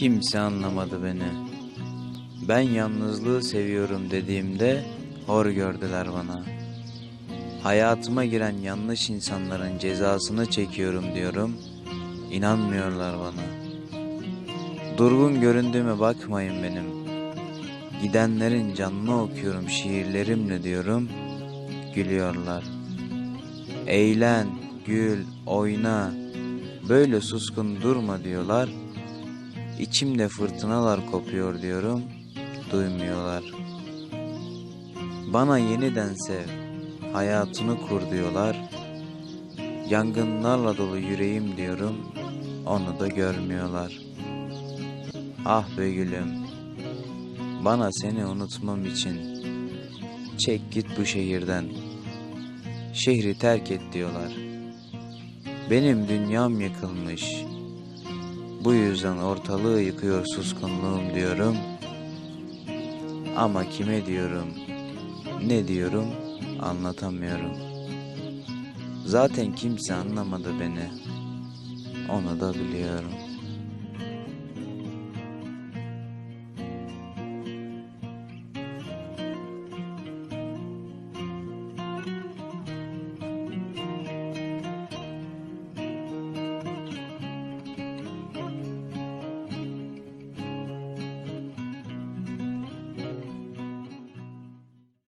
Kimse anlamadı beni. Ben yalnızlığı seviyorum dediğimde hor gördüler bana. Hayatıma giren yanlış insanların cezasını çekiyorum diyorum. İnanmıyorlar bana. Durgun göründüğüme bakmayın benim. Gidenlerin canını okuyorum şiirlerimle diyorum. Gülüyorlar. Eğlen, gül, oyna. Böyle suskun durma diyorlar. İçimde fırtınalar kopuyor diyorum. Duymuyorlar. Bana yeniden sev. Hayatını kur diyorlar. Yangınlarla dolu yüreğim diyorum. Onu da görmüyorlar. Ah be gülüm. Bana seni unutmam için çek git bu şehirden. Şehri terk et diyorlar. Benim dünyam yıkılmış. Bu yüzden ortalığı yıkıyor suskunluğum diyorum. Ama kime diyorum, ne diyorum anlatamıyorum. Zaten kimse anlamadı beni. Onu da biliyorum.